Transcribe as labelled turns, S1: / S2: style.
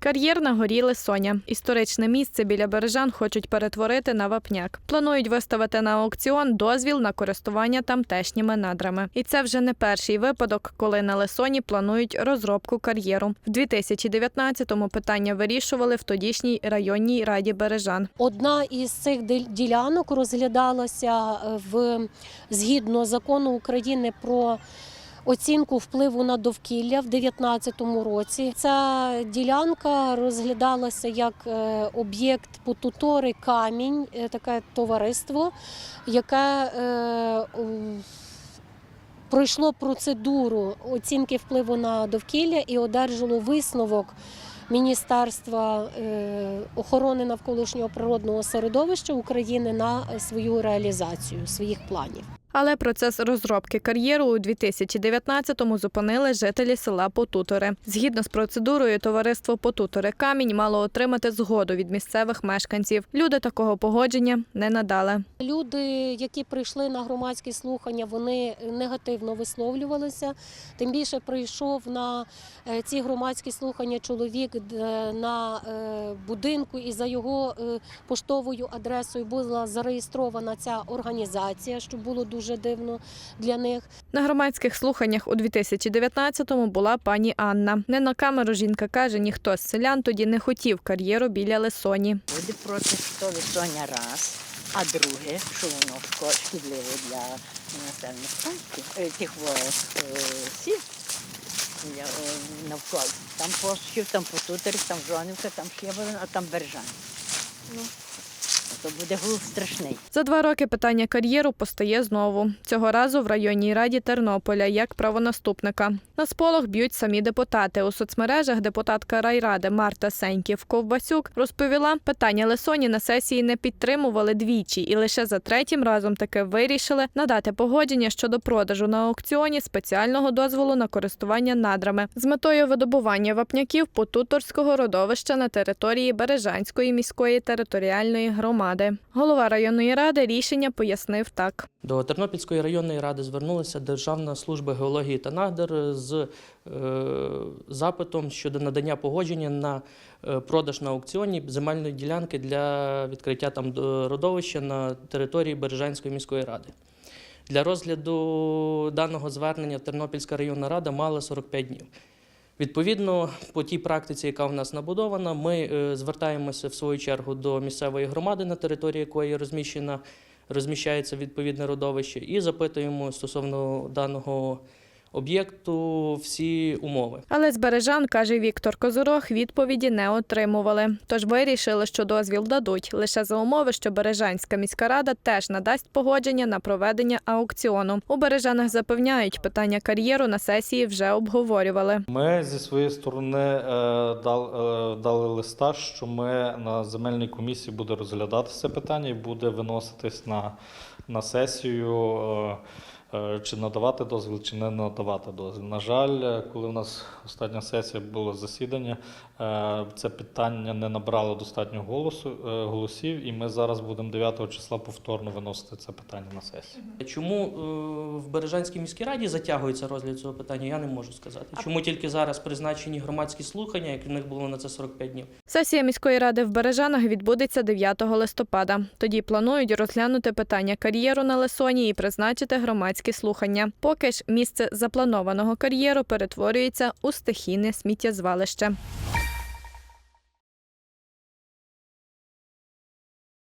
S1: Кар'єр на горі Лисоня. Історичне місце біля Бережан хочуть перетворити на вапняк. Планують виставити на аукціон дозвіл на користування тамтешніми надрами. І це вже не перший випадок, коли на Лисоні планують розробку кар'єру. В 2019-му питання вирішували в тодішній районній раді Бережан.
S2: Одна із цих ділянок розглядалася е, в згідно закону України про оцінку впливу на довкілля в 2019 році. Ця ділянка розглядалася як е, об'єкт потутори камінь, е, таке товариство, яке е, пройшло процедуру оцінки впливу на довкілля і одержало висновок Міністерства охорони навколишнього природного середовища України на свою реалізацію своїх планів.
S1: Але процес розробки кар'єру у 2019-му зупинили жителі села Потутори. Згідно з процедурою, товариство Потутори Камінь мало отримати згоду від місцевих мешканців. Люди такого погодження не надали.
S2: Люди, які прийшли на громадські слухання, вони негативно висловлювалися. Тим більше прийшов на е, ці громадські слухання чоловік на е, будинку, і за його е, поштовою адресою була зареєстрована ця організація, що було дуже дивно для них.
S1: На громадських слуханнях у 2019-му була пані Анна. Не на камеру жінка каже, ніхто з селян тоді не хотів кар'єру біля Лисоні.
S3: Люди проти, що Соня раз, а друге, що воно шкідливо для населених пунктів, е, тих е, сіл е, навколо. Там пощів, там потутері, там Жонівка, там Щебелин, а там Бержан. Ну, то буде гул страшний.
S1: За два роки питання кар'єру постає знову. Цього разу в районній раді Тернополя як правонаступника. На сполох б'ють самі депутати. У соцмережах депутатка райради Марта Сеньків Ковбасюк розповіла, питання Лисоні на сесії не підтримували двічі, і лише за третім разом таки вирішили надати погодження щодо продажу на аукціоні спеціального дозволу на користування надрами з метою видобування вапняків потуторського родовища на території Бережанської міської територіальної громади. Голова районної ради рішення пояснив так.
S4: До Тернопільської районної ради звернулася Державна служба геології та надр з е, запитом щодо надання погодження на е, продаж на аукціоні земельної ділянки для відкриття там родовища на території Бережанської міської ради. Для розгляду даного звернення Тернопільська районна рада мала 45 днів. Відповідно, по тій практиці, яка в нас набудована, ми е, звертаємося в свою чергу до місцевої громади, на території якої розміщена розміщається відповідне родовище, і запитуємо стосовно даного об'єкту всі умови.
S1: Але з Бережан, каже Віктор Козурох, відповіді не отримували. Тож вирішили, що дозвіл дадуть лише за умови, що Бережанська міська рада теж надасть погодження на проведення аукціону. У Бережанах запевняють, питання кар'єру на сесії вже обговорювали.
S5: Ми зі своєї сторони е, е, дали листа, що ми на земельній комісії буде розглядатися це питання і буде виноситись на, на сесію. Е, Чи надавати дозвіл, чи не надавати дозвіл. На жаль, е, коли у нас остання сесія було засідання, е, це питання не набрало достатньо голосу, голосів, і ми зараз будемо 9 числа повторно виносити це питання на сесію.
S4: Чому в Бережанській міській раді затягується розгляд цього питання, я не можу сказати. Чому тільки зараз призначені громадські слухання, як в них було на це 45 днів?
S1: Сесія міської ради в Бережанах відбудеться 9 листопада. Тоді планують розглянути питання кар'єру на Лесоні і призначити громадські слухання. Поки ж місце запланованого кар'єру перетворюється у стихійне сміттєзвалище.